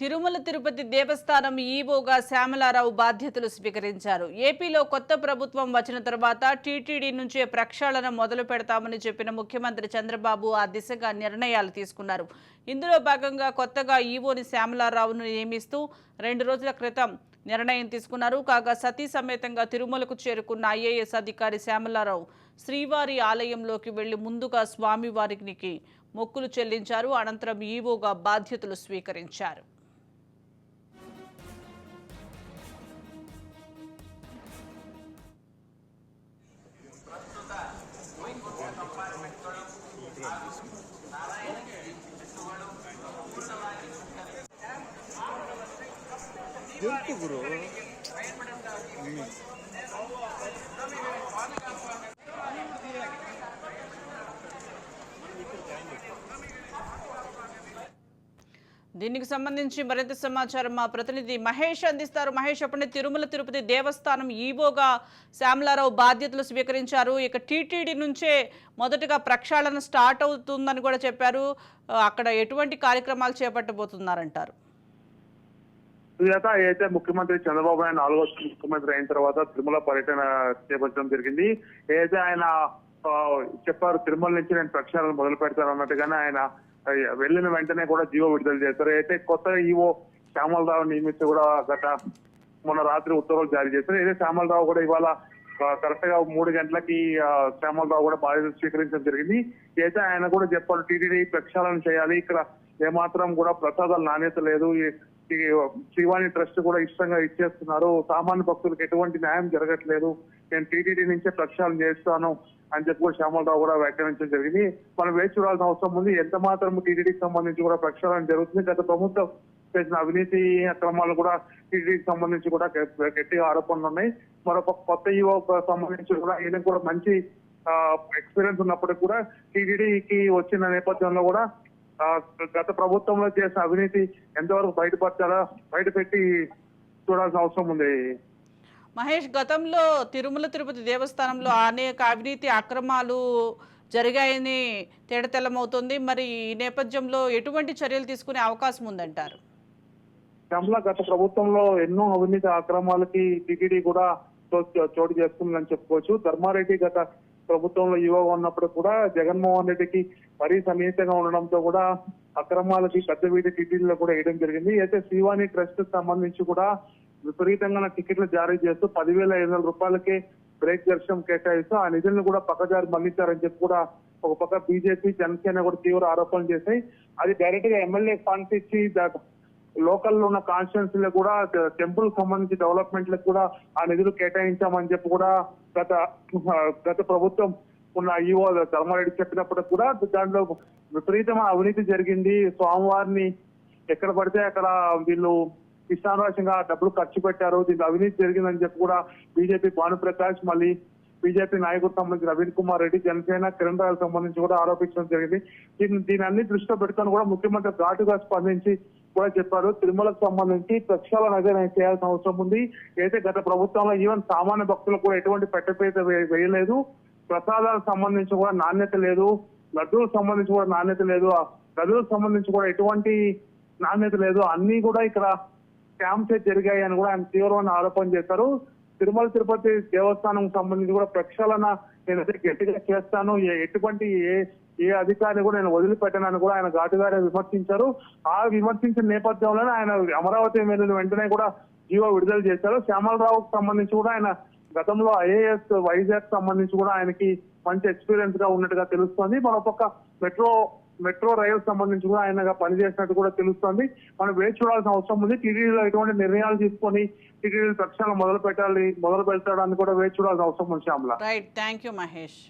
తిరుమల తిరుపతి దేవస్థానం ఈవోగా శ్యామలారావు బాధ్యతలు స్వీకరించారు. ఏపీలో కొత్త ప్రభుత్వం వచ్చిన తర్వాత టీటీడీ నుంచే ప్రక్షాళన మొదలు పెడతామని చెప్పిన ముఖ్యమంత్రి చంద్రబాబు ఆ దిశగా నిర్ణయాలు తీసుకున్నారు. ఇందులో భాగంగా కొత్తగా ఈవోని శ్యామలారావును నియమిస్తూ రెండు రోజుల క్రితం నిర్ణయం తీసుకున్నారు. కాగా సతీ సమేతంగా తిరుమలకు చేరుకున్న ఐఏఎస్ అధికారి శ్యామలారావు శ్రీవారి ఆలయంలోకి వెళ్ళి ముందుగా స్వామివారికి మొక్కులు చెల్లించారు. అనంతరం ఈవోగా బాధ్యతలు స్వీకరించారు. ಗುರು. దీనికి సంబంధించి మరింత సమాచారం మా ప్రతినిధి మహేష్ అందిస్తారు. మహేష్ అప్పుడే తిరుమల తిరుపతి దేవస్థానం ఈవోగా శ్యామలారావు బాధ్యతలు స్వీకరించారు. ఇక టీటీడీ నుంచే మొదటగా ప్రక్షాళన స్టార్ట్ అవుతుందని కూడా చెప్పారు. అక్కడ ఎటువంటి కార్యక్రమాలు చేపట్టబోతున్నారంటారు? సుజాత అయితే ముఖ్యమంత్రి చంద్రబాబు నాయుడు నాలుగో ముఖ్యమంత్రి అయిన తర్వాత తిరుమల పర్యటన చేపట్టడం జరిగింది. ఏదైతే ఆయన చెప్పారు తిరుమల నుంచి నేను ప్రక్షాళన మొదలు పెడతాను అన్నట్టుగానే ఆయన వెళ్ళిన వెంటనే కూడా జీవో విడుదల చేశారు అయితే కొత్త ఈవో శ్యామలరావు నియమించి కూడా గత మొన్న రాత్రి ఉత్తర్వులు జారీ చేశారు. అయితే శ్యామలరావు కూడా ఇవాళ కరెక్ట్గా మూడు గంటలకి శ్యామలరావు కూడా బాధ్యత స్వీకరించడం జరిగింది. అయితే ఆయన కూడా చెప్పారు టీటీడీ ప్రక్షాళన చేయాలి. ఇక్కడ ఏమాత్రం కూడా ప్రసాదాల నాణ్యత లేదు. ఈ- శ్రీవాణి ట్రస్ట్ కూడా ఇష్టంగా ఇచ్చేస్తున్నారు. సామాన్య భక్తులకు ఎటువంటి న్యాయం జరగట్లేదు. నేను టీటీడీ నుంచే ప్రక్షాళన చేస్తాను. అని చెప్పి కూడా శ్యామలరావు కూడా వ్యాఖ్యానించడం జరిగింది. మనం వేచి చూడాల్సిన అవసరం ఉంది. ఎంత మాత్రం టీటీడీకి సంబంధించి కూడా ప్రక్షాళన జరుగుతుంది. గత ప్రభుత్వం చేసిన అవినీతి అక్రమాలు కూడా టీటీడీకి సంబంధించి కూడా గట్టి- గట్టిగా ఆరోపణలు ఉన్నాయి. మరొక కొత్త యువ సంబంధించి కూడా ఈయన కూడా మంచి ఎక్స్పీరియన్స్ ఉన్నప్పటికీ కూడా టీటీడీకి వచ్చిన నేపథ్యంలో కూడా గత ప్రభుత్వంలో చేసిన అవినీతి ఎంతవరకు బయటపరచాలా బయట పెట్టి చూడాల్సిన అవసరం ఉంది. మహేష్ గతంలో తిరుమల తిరుపతి దేవస్థానంలో అనేక అవినీతి అక్రమాలు జరిగాయని తేడతెల్లమవుతుంది మరి ఈ నేపథ్యంలో ఎటువంటి చర్యలు తీసుకునే అవకాశం ఉందంటారు? కమల గత ప్రభుత్వంలో ఎన్నో అవినీతి అక్రమాలకి టీటీడీ కూడా చోటు చేసుకుందని చెప్పుకోవచ్చు. ధర్మారెడ్డి గత ప్రభుత్వంలో యువ ఉన్నప్పుడు కూడా జగన్మోహన్ రెడ్డికి మరీ సన్నిహితంగా ఉండడంతో కూడా అక్రమాలకి పెద్దవీటి టికెట్లు కూడా వేయడం జరిగింది. అయితే శివాని ట్రస్ట్ సంబంధించి కూడా విపరీతంగా టికెట్లు జారీ చేస్తూ పదివేల ఐదు వందల రూపాయలకే బ్రేక్ దర్శనం కేటాయిస్తూ ఆ నిధులను కూడా పక్కదారి మళ్ళించారని చెప్పి కూడా ఒక పక్క బీజేపీ జనసేన కూడా తీవ్ర ఆరోపణలు చేశాయి. అది డైరెక్ట్గా ఎమ్మెల్యే ఫండ్స్ ఇచ్చి లోకల్లో ఉన్న కాన్స్టిట్యున్సీలో కూడా టెంపుల్ సంబంధించి డెవలప్మెంట్లకు కూడా ఆ నిధులు కేటాయించామని చెప్పి కూడా గత గత ప్రభుత్వం ఉన్న ఈవో ధర్మారెడ్డి చెప్పినప్పుడు కూడా దాంట్లో విపరీతమైన అవినీతి జరిగింది. స్వామివారిని ఎక్కడ పడితే అక్కడ వీళ్ళు ఇష్టానురాశంగా డబ్బులు ఖర్చు పెట్టారు. దీంట్లో అవినీతి జరిగిందని చెప్పి కూడా బీజేపీ భానుప్రకాష్ మళ్ళీ బీజేపీ నాయకుడు సంబంధించి రవీణ్ కుమార్ రెడ్డి జనసేన కిరణ్ రాయల్ సంబంధించి కూడా ఆరోపించడం జరిగింది. దీన్ని దీని అన్ని దృష్టిలో పెట్టుకొని కూడా ముఖ్యమంత్రి ఘాటుగా స్పందించి కూడా చెప్పారు. తిరుమలకు సంబంధించి ప్రక్షాళన అదే చేయాల్సిన అవసరం ఉంది. అయితే గత ప్రభుత్వంలో ఈవెన్ సామాన్య భక్తులకు కూడా ఎటువంటి పెట్టపేత వేయలేదు. ప్రసాదాలకు సంబంధించి కూడా నాణ్యత లేదు. లడ్డూలకు సంబంధించి కూడా నాణ్యత లేదు. ఆ గదులకు సంబంధించి కూడా ఎటువంటి నాణ్యత లేదు. అన్ని కూడా ఇక్కడ స్కామ్స్ జరిగాయి అని కూడా ఆయన తీవ్రమైన ఆరోపణ చేశారు. తిరుమల తిరుపతి దేవస్థానం సంబంధించి కూడా ప్రక్షాళన నేను గట్టిగా చేస్తాను. ఏ- ఎటువంటి ఏ ఏ అధికారిని కూడా నేను వదిలిపెట్టనని కూడా ఆయన ఘాటుగానే విమర్శించారు. ఆ విమర్శించిన నేపథ్యంలోనే ఆయన అమరావతి ఎమ్మెల్యేలు వెంటనే కూడా జీవో విడుదల చేశారు. శ్యామలరావుకు సంబంధించి కూడా ఆయన గతంలో ఐఏఎస్ వైజాగ్ సంబంధించి కూడా ఆయనకి మంచి ఎక్స్పీరియన్స్గా ఉన్నట్టుగా తెలుస్తోంది. మరోపక్క మెట్రో మెట్రో రైలు సంబంధించి కూడా ఆయనగా పనిచేసినట్టు కూడా తెలుస్తోంది. మనం వేచి చూడాల్సిన అవసరం ఉంది. టీడీలో ఎటువంటి నిర్ణయాలు తీసుకొని టీడీ తక్షణం మొదలు పెట్టాలి మొదలు పెట్టడానికి కూడా వేచి చూడాల్సిన అవసరం ఉంది Shyamala. Right thank you Mahesh